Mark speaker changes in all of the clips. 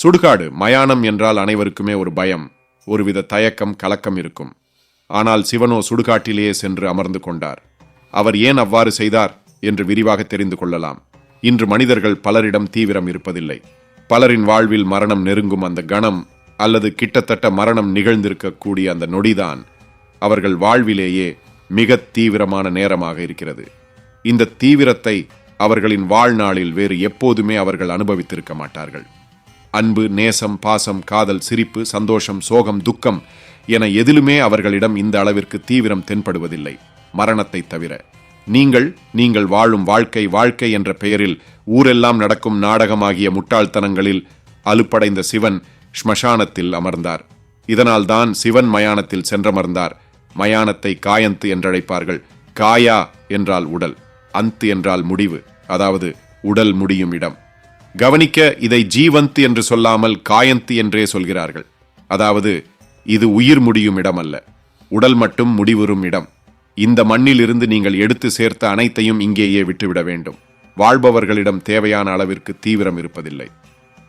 Speaker 1: சுடுகாடு மயானம் என்றால் அனைவருக்குமே ஒரு பயம். ஒருவித தயக்கம் கலக்கம் இருக்கும். ஆனால் சிவனோ சுடுகாட்டிலேயே சென்று அமர்ந்து கொண்டார். அவர் ஏன் அவ்வாறு செய்தார் என்று விரிவாக தெரிந்து கொள்ளலாம். இன்று மனிதர்கள் பலரிடம் தீவிரம் இருப்பதில்லை. பலரின் வாழ்வில் மரணம் நெருங்கும் அந்த கணம் அல்லது கிட்டத்தட்ட மரணம் நிகழ்ந்திருக்கக்கூடிய அந்த நொடிதான் அவர்கள் வாழ்விலேயே மிக தீவிரமான நேரமாக இருக்கிறது. இந்த தீவிரத்தை அவர்களின் வாழ்நாளில் வேறு எப்போதுமே அவர்கள் அனுபவித்திருக்க மாட்டார்கள். அன்பு நேசம் பாசம் காதல் சிரிப்பு சந்தோஷம் சோகம் துக்கம் என எதிலுமே அவர்களிடம் இந்த அளவிற்கு தீவிரம் தென்படுவதில்லை. மரணத்தை தவிர. நீங்கள் நீங்கள் வாழும் வாழ்க்கை வாழ்க்கை என்ற பெயரில் ஊரெல்லாம் நடக்கும் நாடகமாகிய முட்டாள்தனங்களில் அலுப்படைந்த சிவன் ஸ்மசானத்தில் அமர்ந்தார். இதனால்தான் சிவன் மயானத்தில் சென்றமர்ந்தார். மயானத்தை காயந்து என்றழைப்பார்கள். காயா என்றால் உடல் அந்து என்றால் முடிவு அதாவது உடல் முடியும் இடம். கவனிக்க இதை ஜீவந்த் என்று சொல்லாமல் காயந்த் என்றே சொல்கிறார்கள். அதாவது இது உயிர் முடியும் இடம் அல்ல உடல் மட்டும் முடிவுறும் இடம். இந்த மண்ணிலிருந்து நீங்கள் எடுத்து சேர்த்த அனைத்தையும் இங்கேயே விட்டுவிட வேண்டும். வாழ்பவர்களிடம் தேவையான அளவிற்கு தீவிரம் இருப்பதில்லை.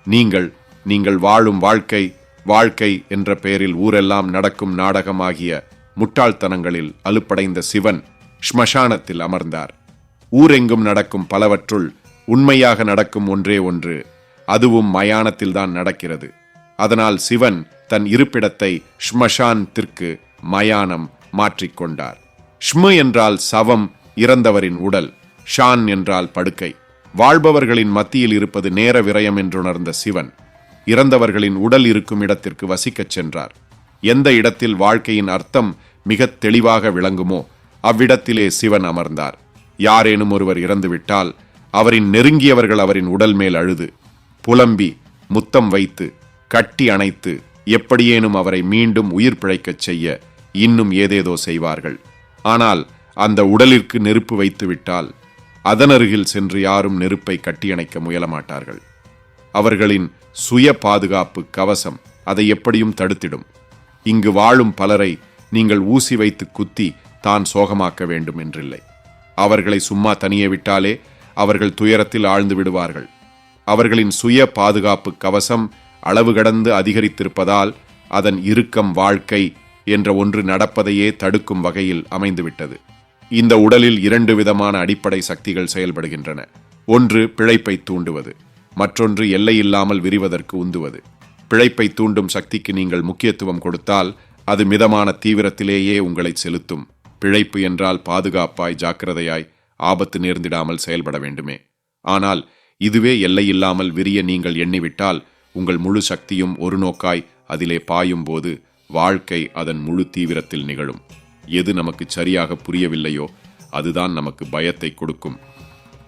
Speaker 1: நீங்கள் நீங்கள் வாழும் வாழ்க்கை வாழ்க்கை என்ற பெயரில் ஊரெல்லாம் நடக்கும் நாடகமாகிய முட்டாள்தனங்களில் அலுப்படைந்த சிவன் ஸ்மசானத்தில் அமர்ந்தார். ஊரெங்கும் நடக்கும் பலவற்றுள் உண்மையாக நடக்கும் ஒன்றே ஒன்று. அதுவும் மயானத்தில்தான் நடக்கிறது. அதனால் சிவன் தன் இருப்பிடத்தை ஸ்மஷான்த்திற்கு மயானம் மாற்றிக்கொண்டார் ஷ்ம என்றால் சவம் இறந்தவரின் உடல் ஷான் என்றால் படுக்கை. வாழ்பவர்களின் மத்தியில் இருப்பது நேர விரயம் என்றுணர்ந்த சிவன் இறந்தவர்களின் உடல் இருக்கும் இடத்திற்கு வசிக்கச் சென்றார். எந்த இடத்தில் வாழ்க்கையின் அர்த்தம் மிகத் தெளிவாக விளங்குமோ அவ்விடத்திலே சிவன் அமர்ந்தார். யாரேனும் ஒருவர் இறந்துவிட்டால் அவரின் நெருங்கியவர்கள் அவரின் உடல் மேல் அழுது. புலம்பி முத்தம் வைத்து கட்டி அணைத்து எப்படியேனும் அவரை மீண்டும் உயிர் பிழைக்கச் செய்ய இன்னும் ஏதேதோ செய்வார்கள். ஆனால் அந்த உடலிற்கு நெருப்பு வைத்து விட்டால் அதனருகில் சென்று யாரும் நெருப்பை கட்டியணைக்க முயலமாட்டார்கள். அவர்களின் சுய பாதுகாப்பு கவசம் அதை எப்படியும் தடுத்திடும். இங்கு வாழும் பலரை நீங்கள் ஊசி வைத்து குத்தி தான் சோகமாக்க வேண்டும் என்றில்லை அவர்களை சும்மா தனியே விட்டாலே அவர்கள் துயரத்தில் ஆழ்ந்து விடுவார்கள். அவர்களின் சுய பாதுகாப்பு கவசம் அளவு கடந்து அதிகரித்திருப்பதால் அதன் இறுக்கம் வாழ்க்கை என்ற ஒன்று நடப்பதையே தடுக்கும் வகையில் அமைந்துவிட்டது. இந்த உடலில் இரண்டு விதமான அடிப்படை சக்திகள் செயல்படுகின்றன. ஒன்று பிழைப்பை தூண்டுவது மற்றொன்று எல்லையில்லாமல் விரிவதற்கு உந்துவது. பிழைப்பை தூண்டும் சக்திக்கு நீங்கள் முக்கியத்துவம் கொடுத்தால் அது மிதமான தீவிரத்திலேயே உங்களை செலுத்தும். பிழைப்பு என்றால் பாதுகாப்பாய் ஜாக்கிரதையாய் ஆபத்து நேர்ந்திடாமல் செயல்பட வேண்டுமே. ஆனால் இதுவே எல்லையில்லாமல் விரிய நீங்கள் எண்ணிவிட்டால் உங்கள் முழு சக்தியும் ஒரு நோக்காய் அதிலே பாயும் போது வாழ்க்கை அதன் முழு தீவிரத்தில் நிகழும். எது நமக்கு சரியாக புரியவில்லையோ அதுதான் நமக்கு பயத்தை கொடுக்கும்.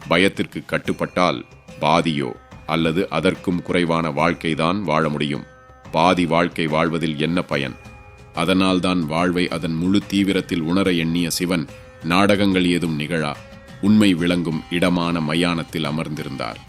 Speaker 1: பயத்திற்கு கட்டுப்பட்டால் பாதியோ அல்லது அதற்கும் குறைவான வாழ்க்கைதான் வாழ முடியும். பாதி வாழ்க்கை வாழ்வதில் என்ன பயன்? அதனால்தான் வாழ்வை அதன் முழு தீவிரத்தில் உணர எண்ணிய சிவன் நாடகங்கள் ஏதும் நிகழா? உண்மை விளங்கும் இடமான மயானத்தில் அமர்ந்திருந்தார்.